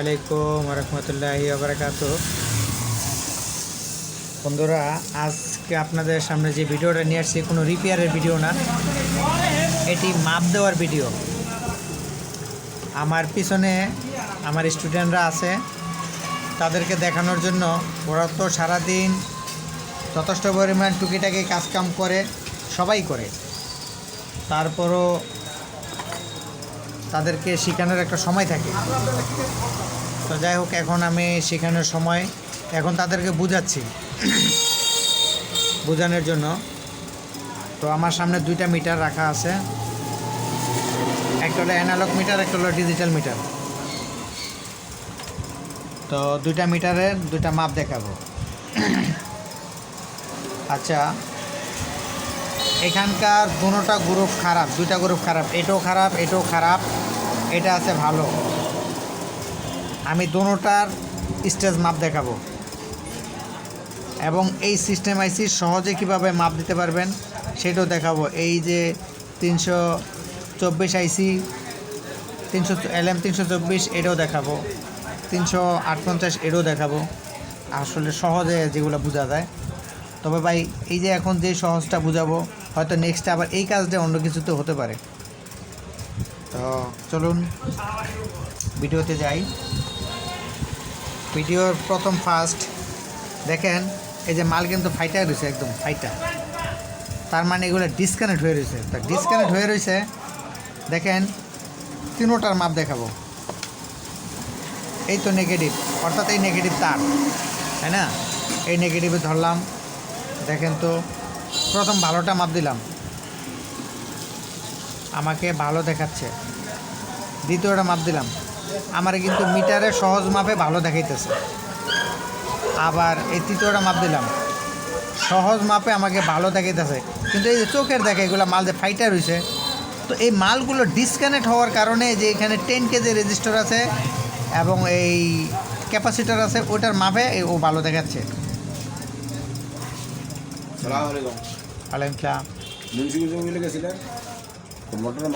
আলাইকুম রহমতুল্লাহি আবরাকাত বন্ধুরা, আজকে আপনাদের সামনে যে ভিডিওটা নিয়ে আসছি, কোনো রিপেয়ারের ভিডিও না। এটি মাপ দেওয়ার ভিডিও আমার পিছনে আমার স্টুডেন্টরা আছে। তাদেরকে দেখানোর জন্য ওরা তো সারাদিন যথেষ্ট পরিমাণ টুকিটাকি কাজকাম করে, সবাই করে। তারপরও তাদেরকে শেখানোর একটা সময় থাকে। তো যাই হোক, এখন আমি শেখানোর সময়, এখন তাদেরকে বুঝাচ্ছি, বোঝানোর জন্য। তো আমার সামনে দুইটা মিটার রাখা আছে। একটা হলো অ্যানালগ মিটার একটা হলো ডিজিটাল মিটার তো দুইটা মিটারের দুইটা মাপ দেখাবো। আচ্ছা এখানকার দুটোটা গ্রুপ খারাপ দুইটা গ্রুপ খারাপ, এটাও খারাপ এটাও খারাপ, এটা আছে ভালো। আমি দুটোটার স্টেজ মাপ দেখাবো। এবং এই সিস্টেম আইসি সহজে কীভাবে মাপ দিতে পারবেন সেটাও দেখাবো। এই যে তিনশো চব্বিশ আইসি তিনশো এল এম তিনশো চব্বিশ এটাও দেখাবো। তিনশো আটপঞ্চাশ এটাও দেখাবো। আসলে সহজে যেগুলো বোঝা যায়। তবে ভাই, এই যে এখন যে সহজটা বুঝাবো, হয়তো নেক্সটে আবার এই কাজটা অন্য কিছুতে হতে পারে। তো চলুন, ভিডিওতে যাই। ভিডিওর প্রথম ফার্স্ট, দেখেন, এই যে মাল কিন্তু ফাইটা রয়েছে একদম, ফাইটা। তার মানে এগুলো ডিসকানেক্ট হয়ে রয়েছে। তা ডিসকানেক্ট হয়ে রয়েছে, দেখেন, তিনোটার মাপ দেখাবো। এই তো নেগেটিভ অর্থাৎ এই নেগেটিভ তার, তাই না? এই নেগেটিভে ধরলাম, দেখেন তো, প্রথম ভালোটা মাপ দিলাম। আমাকে ভালো দেখাচ্ছে। দ্বিতীয়টা মাপ দিলাম। আমার কিন্তু মিটারে সহজ মাপে ভালো দেখাইতেছে। আবার এই তৃতীয়টা মাপ দিলাম। সহজ মাপে আমাকে ভালো দেখাইতেছে। কিন্তু এই যে চোখের দেখে এগুলো মাল যে ফাইটার হয়েছে তো এই মালগুলো ডিসকানেক্ট হওয়ার কারণে যে এখানে টেন কেজি রেজিস্টার আছে এবং এই ক্যাপাসিটার আছে ওটার মাপে ও ভালো দেখাচ্ছে।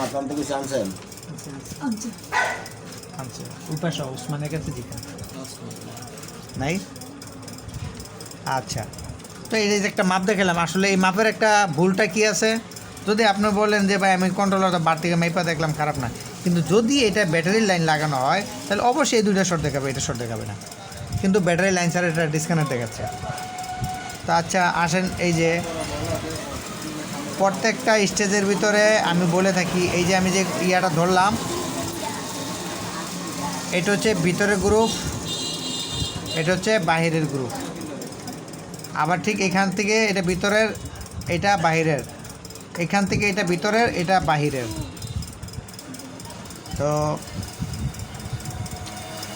মাথা আনতে কিছু উসমানের কাছে নাই? আচ্ছা। তো এই যে একটা মাপ দেখালাম, আসলে এই মাপের একটা ভুলটা কি আছে? যদি আপনি বলেন যে, ভাই, আমি কন্ট্রোলারটা বার থেকে মাইপা দেখলাম, খারাপ না। কিন্তু যদি এটা ব্যাটারির লাইন লাগানো হয়, তাহলে অবশ্যই এই দুইটা শর্ট দেখাবে, এটা শর্ট দেখাবে না। কিন্তু ব্যাটারি লাইন ছাড়া এটা ডিসকানেক্ট দেখাচ্ছে। তো আচ্ছা আসেন এই যে, প্রত্যেকটা স্টেজের ভিতরে আমি বলে থাকি, এই যে আমি যে ইয়াটা ধরলাম এটা হচ্ছে ভিতরের গ্রুপ এটা হচ্ছে বাহিরের গ্রুপ আবার ঠিক এখান থেকে এটা ভিতরের, এটা বাহিরের। এখান থেকে এটা ভিতরের, এটা বাহিরের। তো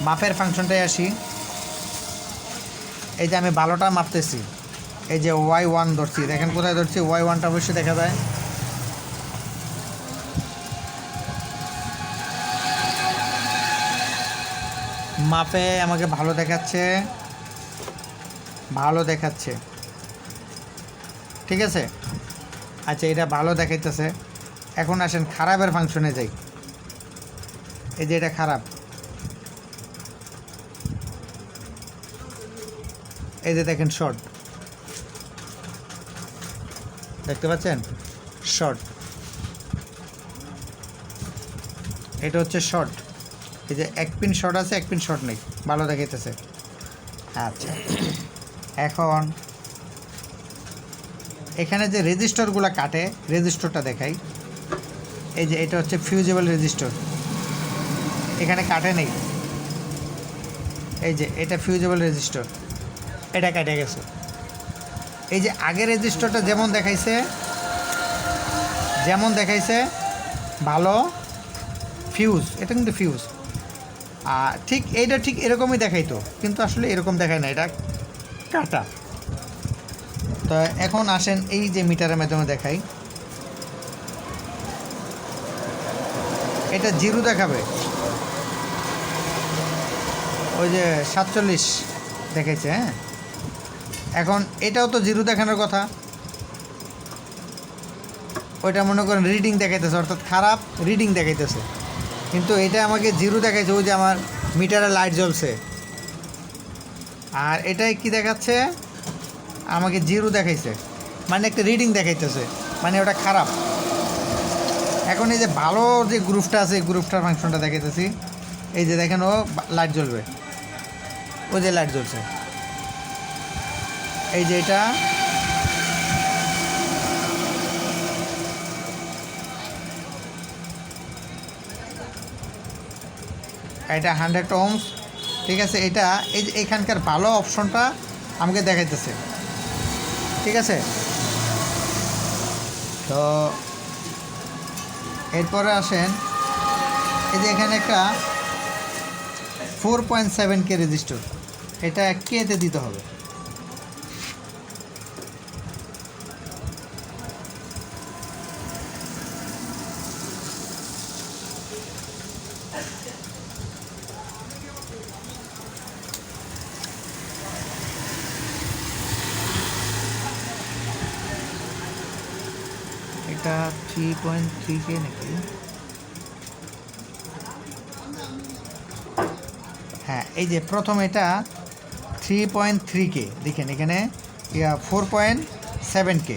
মাপের ফাংশনটাই আসি। এই যে আমি ভালোটা মাপতেছি। এই যে ওয়াই ওয়ান ধরছি। দেখেন কোথায় ধরছি? ওয়াই ওয়ানটা অবশ্যই দেখা যায়। মাপে আমাকে ভালো দেখাচ্ছে। ভালো দেখাচ্ছে। ঠিক আছে? আচ্ছা এটা ভালো দেখাইতেছে। এখন আসেন, খারাপের ফাংশনে যাই। এই যে এটা খারাপ। এই যে দেখেন শর্ট দেখতে পাচ্ছেন? শর্ট এটা হচ্ছে শর্ট এই যে এক পিন শর্ট আছে, এক পিন শর্ট নেই। ভালো দেখাইতেছে। আচ্ছা। এখন এখানে যে রেজিস্টরগুলো কাটে রেজিস্টরটা দেখাই। এই যে এটা হচ্ছে ফিউজেবল রেজিস্টর এখানে কাটে নেই। এই যে এটা ফিউজেবল রেজিস্টর এটা কেটে গেছে। এই যে আগের রেজিস্টরটা যেমন দেখাইছে যেমন দেখাইছে, ভালো। ফিউজ এটা কিন্তু ফিউজ ঠিক এইটা ঠিক এরকমই দেখাইতো, কিন্তু আসলে এরকম দেখায় না, এটা কাটা। তো এখন আসেন এই যে মিটারের মাধ্যমে দেখাই। এটা জিরো দেখাবে। ওই যে সাতচল্লিশ দেখাইছে হ্যাঁ? এখন এটাও তো জিরো দেখানোর কথা। ওইটা মনে করেন রিডিং দেখাইতেছে, অর্থাৎ খারাপ রিডিং দেখাইতেছে। কিন্তু এটা আমাকে জিরো দেখাইছে, ওই যে আমার মিটারে লাইট জ্বলছে। আর এটাই কি দেখাচ্ছে? আমাকে জিরো দেখাইছে। মানে একটা রিডিং দেখাইতেছে। মানে ওটা খারাপ। এখন এই যে ভালো যে গ্রুপটা আছে, এই গ্রুপটার ফাংশনটা দেখাইতেছি। এই যে দেখেন ও লাইট জ্বলবে। ও যে লাইট জ্বলছে। এই যে এটা। এটা হান্ড্রেড ওমস ঠিক আছে? এটা এই যে এখানকার ভালো অপশনটা আমাকে দেখাইতেছে। ঠিক আছে? তো এরপরে আসেন, এই যে এখানে একটা four point seven K register, এটা কেতে দিতে হবে এটা থ্রি পয়েন্ট থ্রি কে নাকি? হ্যাঁ এই যে প্রথম এটা থ্রি পয়েন্ট থ্রি কে দেখেন এখানে ফোর পয়েন্ট সেভেন কে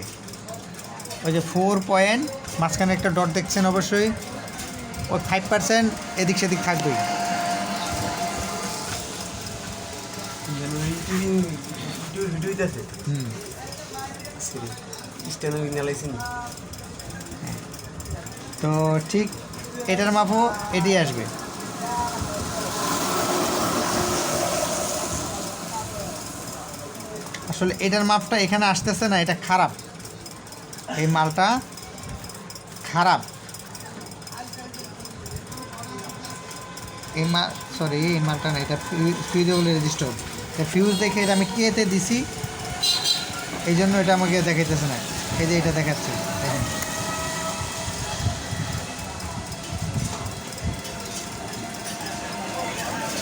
ওই যে ফোর পয়েন্ট মাঝখানে একটা ডট দেখছেন অবশ্যই। ওই ফাইভ পার্সেন্ট এদিক সেদিক থাকবেই। হুম। তো ঠিক এটার মাপও এটি আসবে। আসলে এটার মাপটা এখানে আসতেছে না, এটা খারাপ। এই মালটা খারাপ। এই মা সরি এই মালটা না, এটা ফিউজেবল রেজিস্টার এটা ফিউজ দেখে এটা আমি কেতে দিছি, এই জন্য এটা আমাকে দেখাইতেছে না। এই যে এটা দেখাচ্ছে।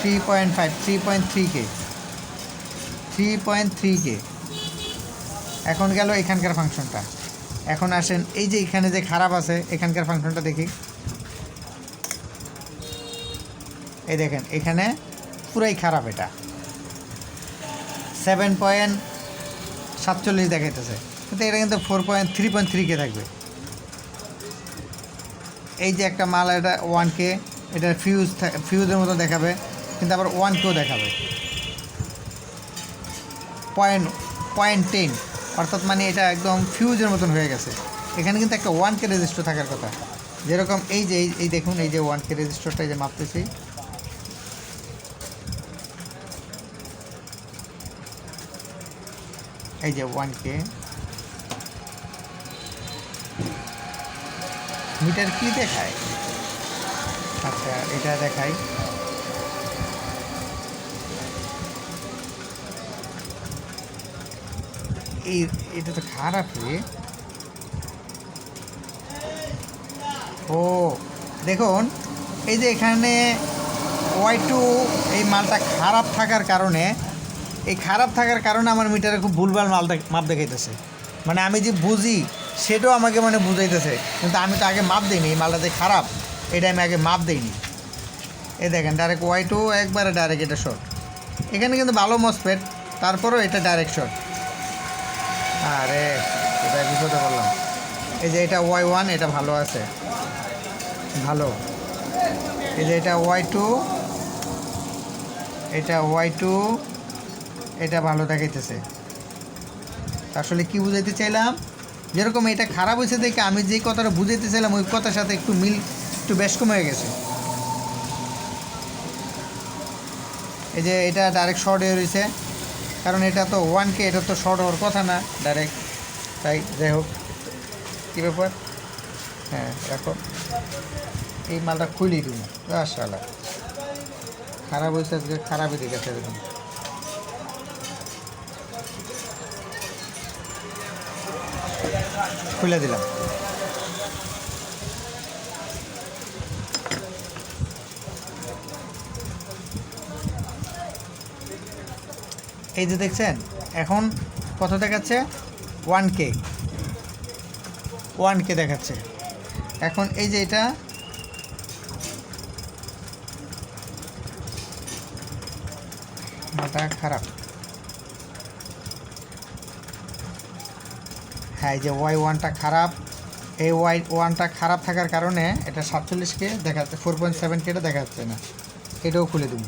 Three point five three point three K three point three K এখন গেল এখানকার ফাংশনটা। এখন আসেন, এই যে এখানে যে খারাপ আছে, এখানকার ফাংশনটা দেখি। এই দেখেন, এখানে পুরাই খারাপ এটা। সেভেন পয়েন্ট সাতচল্লিশ দেখাইতেছে। কিন্তু এটা কিন্তু four point three point three K থাকবে। এই যে একটা মাল, এটা ওয়ান কে এটা ফিউজ ফিউজের মতো দেখাবে। কিন্তু আবার ওয়ান কেও দেখাবে। পয়েন্ট পয়েন্ট টেন অর্থাৎ মানে এটা একদম ফিউজের মতন হয়ে গেছে। এখানে কিন্তু একটা ওয়ান কে রেজিস্টার থাকার কথা। যেরকম এই যে, এই- দেখুন, এই যে ওয়ান কে রেজিস্টারটা যে মাপতেছি। এই যে ওয়ান কে। মিটার কি দেখায়? আচ্ছা এটা দেখাই। এই, এটা তো খারাপ রে। ও, দেখুন, এই যে এখানে ওয়াই টু এই মালটা খারাপ থাকার কারণে, এই খারাপ থাকার কারণে আমার মিটারে খুব ভুলভাল মাল মাপ দেখাইতেছে। মানে আমি যে বুঝি, সেটাও আমাকে মানে বুঝাইতেছে। কিন্তু আমি তো আগে মাপ দিইনি, এই মালটা যে খারাপ, এটা আমি আগে মাপ দিইনি। এই দেখেন ডাইরেক্ট ওয়াই টু একবারে ডাইরেক্ট এটা শর্ট এখানে কিন্তু ভালো মসপেট তারপরেও এটা ডাইরেক্ট শর্ট আরে, এটা বিপদে বললাম এই যে এটা ওয়াই ওয়ান এটা ভালো আছে। ভালো। এই যে এটা ওয়াই টু এটা ওয়াই টু এটা ভালো দেখাইতেছে। আসলে কি বুঝাইতে চাইলাম? যেরকম এটা খারাপ হয়েছে দেখে আমি যে কথাটা বুঝাইতে চাইলাম, ওই কথার সাথে একটু মিল একটু বেশ কম গেছে। এই যে এটা ডাইরেক্ট শর্ট হয়ে রয়েছে কারণ এটা তো ওয়ান কে এটা তো শর্ট হওয়ার কথা না ডাইরেক্ট তাই, যাই হোক, কী ব্যাপার? হ্যাঁ রাখো। এই মালটা খুলি দিন শালা খারাপ হয়েছে আজকে, খারাপই দেখেছে এরকম খুলে দিলাম। এই যে দেখছেন, এখন কত দেখাচ্ছে? ওয়ান কে ওয়ান কে দেখাচ্ছে। এখন এই যে এটা মালটা খারাপ। হ্যাঁ এই যে ওয়াই ওয়ানটা খারাপ। এই ওয়াই ওয়ানটা খারাপ থাকার কারণে এটা সাতচল্লিশকে দেখা যাচ্ছে ফোর পয়েন্ট সেভেন কেটা দেখাচ্ছে না। এটাও খুলে দেবো।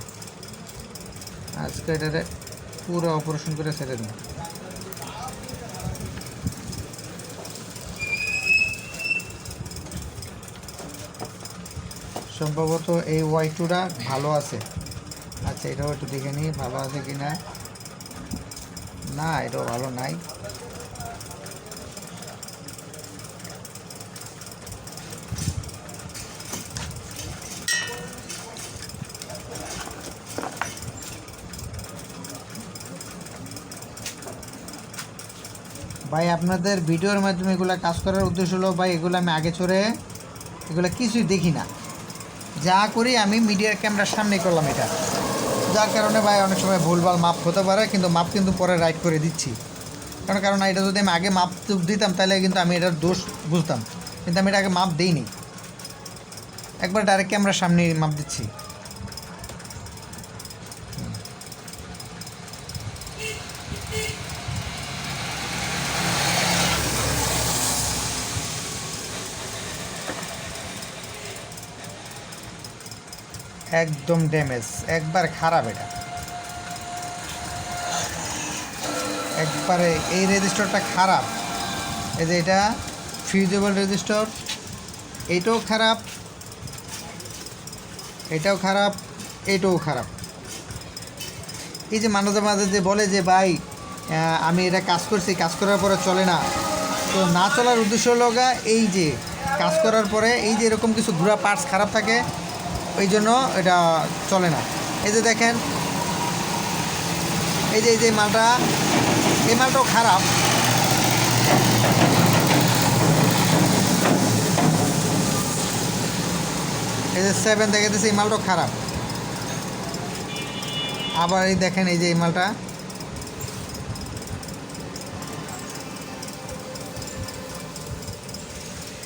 আজকে এটাতে পুরো অপারেশন করে ছেড়ে দিন সম্ভবত এই ওয়াই টুটা ভালো আছে। আচ্ছা এটাও একটু দেখে নিই, ভালো আছে কি না না, এটাও ভালো নাই। ভাই, আপনাদের ভিডিওর মাধ্যমে এগুলো কাজ করার উদ্দেশ্য হলো, ভাই, এগুলো আমি আগে চড়ে এগুলো কিছুই দেখি না। যা করি আমি মিডিয়ার ক্যামেরার সামনে করলাম এটা। যার কারণে ভাই, অনেক সময় ভুলভাল মাপ হতে পারে, কিন্তু মাপ কিন্তু পরে রাইট করে দিচ্ছি। কারণ কারণ এটা যদি আমি আগে মাপ দিতাম, তাহলে কিন্তু আমি এটার দোষ বুঝতাম। কিন্তু আমি এটা আগে মাপ দিইনি। একবার ডাইরেক্ট ক্যামেরার সামনে মাপ দিচ্ছি। একদম ড্যামেজ। একবার খারাপ এটা। একবারে এই রেজিস্টারটা খারাপ। এই যে এটা ফিউজেবল রেজিস্টার এইটাও খারাপ, এটাও খারাপ এটাও খারাপ। এই যে মাঝে মাঝে যে বলে যে, ভাই আমি এটা কাজ করছি, কাজ করার পরে চলে না। তো না চলার উদ্দেশ্য হলো গা, এই যে কাজ করার পরে এই যে এরকম কিছু ঘোরা পার্টস খারাপ থাকে ওই জন্য এটা চলে না। এই যে দেখেন, এই যে এই যে মালটা, এই মালটাও খারাপ। এই যে সেভেন দেখাতেছে এই মালটাও খারাপ। আবার এই দেখেন, এই যে এই মালটা।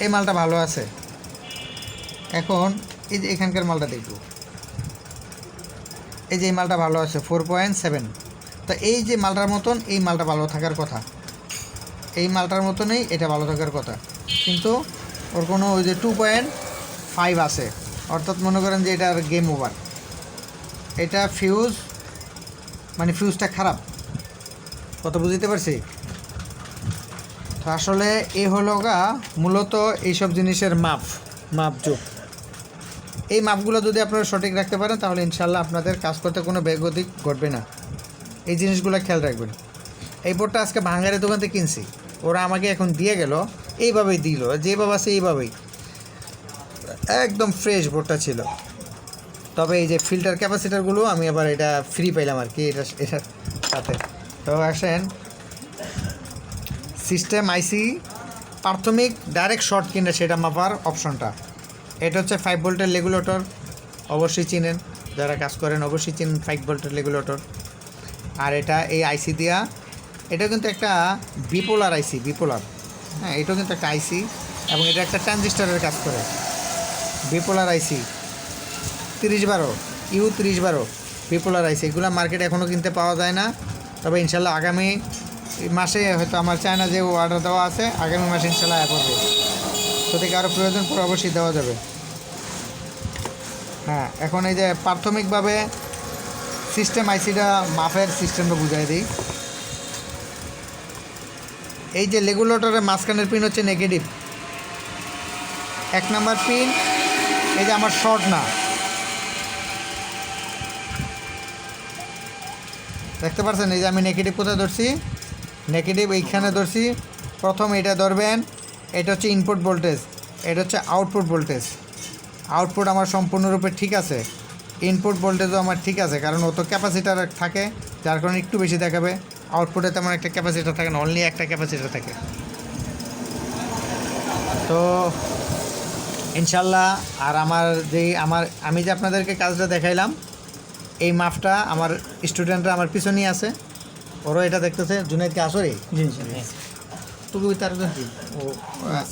এই মালটা ভালো আছে। এখন এই যে এখানকার মালটা দেখব। এই যে এই মালটা ভালো আছে ফোর পয়েন্ট সেভেন তো এই যে মালটার মতন, এই মালটা ভালো থাকার কথা। এই মালটার মতনই এটা ভালো থাকার কথা। কিন্তু ওর কোনো ওই যে টু পয়েন্ট ফাইভ আছে। অর্থাৎ মনে করেন যে এটার গেম ওভার এটা ফিউজ মানে ফিউজটা খারাপ। কত বুঝতে পারছি? তো আসলে এ হলো গা মূলত এইসব জিনিসের মাপ মাপযোগ এই মাপগুলো যদি আপনারা সঠিক রাখতে পারেন, তাহলে ইনশাল্লাহ আপনাদের কাজ করতে কোনো ব্যাগতিক ঘটবে না। এই জিনিসগুলো খেয়াল রাখবেন। এই বোর্ডটা আজকে ভাঙ্গারের দোকান থেকে কিনছি। ওরা আমাকে এখন দিয়ে গেল, এইভাবেই দিল যেভাবে আছে এইভাবেই। একদম ফ্রেশ বোর্ডটা ছিল। তবে এই যে ফিল্টার ক্যাপাসিটারগুলো আমি আবার এটা ফ্রি পাইলাম আর কি, এটা এটার সাথে তো আসেন। সিস্টেম আইসি প্রাথমিক ডাইরেক্ট শর্ট কিনে সেটা মাপার অপশনটা এটা হচ্ছে ফাইভ ভোল্টের রেগুলেটর অবশ্যই চিনেন। যারা কাজ করেন, অবশ্যই চিনেন ফাইভ ভোল্টের রেগুলেটর আর এটা এই আইসি দিয়া এটা কিন্তু একটা বিপোলার আইসি বিপোলার হ্যাঁ এটাও কিন্তু একটা আইসি এবং এটা একটা ট্রানজিস্টারের কাজ করে। বিপোলার আইসি তিরিশ বারো ইউ তিরিশ বারো বিপোলার আইসি এগুলো মার্কেটে এখনও কিনতে পাওয়া যায় না। তবে ইনশাল্লাহ আগামী মাসে হয়তো আমার চায়না যে অর্ডার দেওয়া আছে, আগামী মাসে ইনশাল্লাহ অ্যাপ হবে। যদি কারও প্রয়োজন পড়ে, অবশ্যই দেওয়া যাবে। হ্যাঁ এখন এই যে প্রাথমিকভাবে সিস্টেম আইসিটা মাপের সিস্টেমটা বুঝাই দিই। এই যে রেগুলেটরের মাঝখানের পিন হচ্ছে নেগেটিভ এক নাম্বার পিন এই যে আমার শর্ট না। দেখতে পাচ্ছেন এই যে আমি নেগেটিভ কোথায় ধরছি? নেগেটিভ এইখানে ধরছি। প্রথম এটা ধরবেন, এটা হচ্ছে ইনপুট ভোল্টেজ এটা হচ্ছে আউটপুট ভোল্টেজ আউটপুট আমার সম্পূর্ণরূপে ঠিক আছে। ইনপুট ভোল্টেজও আমার ঠিক আছে কারণ ও তো ক্যাপাসিটার থাকে যার কারণে একটু বেশি দেখাবে। আউটপুটে তেমন একটা ক্যাপাসিটার থাকে না অনলি একটা ক্যাপাসিটার থাকে। তো ইনশাল্লাহ আর আমার যে আমার আমি যে আপনাদেরকে কাজটা দেখাইলাম এই মাপটা আমার স্টুডেন্টরা আমার পিছনেই আছে। ওরও এটা দেখতেছে জুনাইদকে আসরে? জি জি তুমি তার ও হ্যাঁ।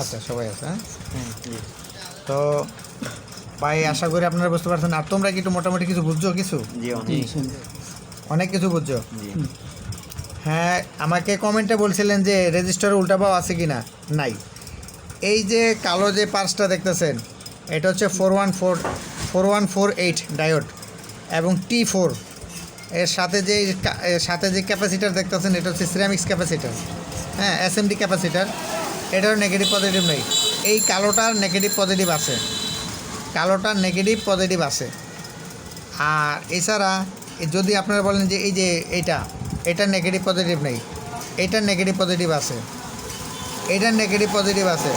আচ্ছা সবাই আছে হ্যাঁ। তো ভাই আশা করি আপনারা বুঝতে পারছেন। আর তোমরা কি একটু মোটামুটি কিছু বুঝছ কিছু? অনেক। অনেক কিছু বুঝছ? হ্যাঁ আমাকে কমেন্টে বলছিলেন যে রেজিস্টার উল্টাপাও আছে কি না নাই। এই যে কালো যে পার্সটা দেখতেছেন এটা হচ্ছে four one four four one four eight diode এবং টি ফোর। এর সাথে যে সাথে যে ক্যাপাসিটার দেখতেছেন এটা হচ্ছে সিরামিক্স ক্যাপাসিটার হ্যাঁ এসএমডি ক্যাপাসিটার এটারও নেগেটিভ পজিটিভ নেই। এই কালোটার নেগেটিভ পজিটিভ আছে। কালোটার নেগেটিভ পজিটিভ আছে। আর এছাড়া যদি আপনারা বলেন যে এই যে এইটা এটা নেগেটিভ পজিটিভ নেই। এটার নেগেটিভ পজিটিভ আছে। এটার নেগেটিভ পজিটিভ আছে।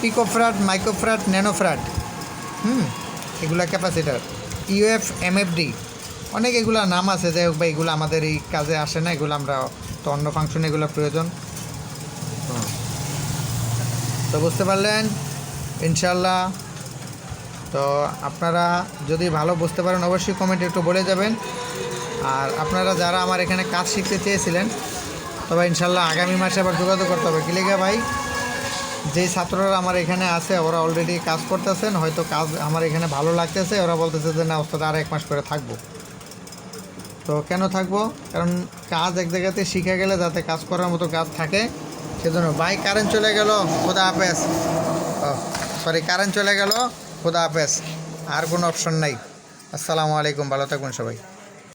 পিকোফ্রাট মাইক্রোফ্রাট ন্যানোফ্রাট হুম, এগুলা ক্যাপাসিটার ইউএফ এমএফডি অনেক এগুলা নাম আছে, যাই হোক বা এগুলো আমাদের এই কাজে আসে না, এগুলো আমরা তো অন্য ফাংশনে এগুলো প্রয়োজন। তো বুঝতে পারলেন? ইনশাল্লাহ তো আপনারা যদি ভালো বুঝতে পারেন, অবশ্যই কমেন্টে একটু বলে যাবেন। আর আপনারা যারা আমার এখানে কাজ শিখতে চেয়েছিলেন, তবে ইনশাল্লাহ আগামী মাসে আবার যোগাযোগ করতে হবে। কিলিগা ভাই? যেই ছাত্ররা আমার এখানে আছে, ওরা অলরেডি কাজ করতেছেন, হয়তো কাজ আমার এখানে ভালো লাগতেছে, ওরা বলতেছে যে, না ওস্তাদ, আর এক মাস করে থাকব। তো কেন থাকব? কারণ কাজ এক জায়গাতে শিখে গেলে যাতে কাজ করার মতো কাজ থাকে সেজন্য ভাই কারেন্ট চলে গেল, খোদা হাফেজ। সরি কারেন্ট চলে গেল, খোদা হাফেজ। আর কোনো অপশন নাই। আসসালামু আলাইকুম, ভালো থাকুন সবাই।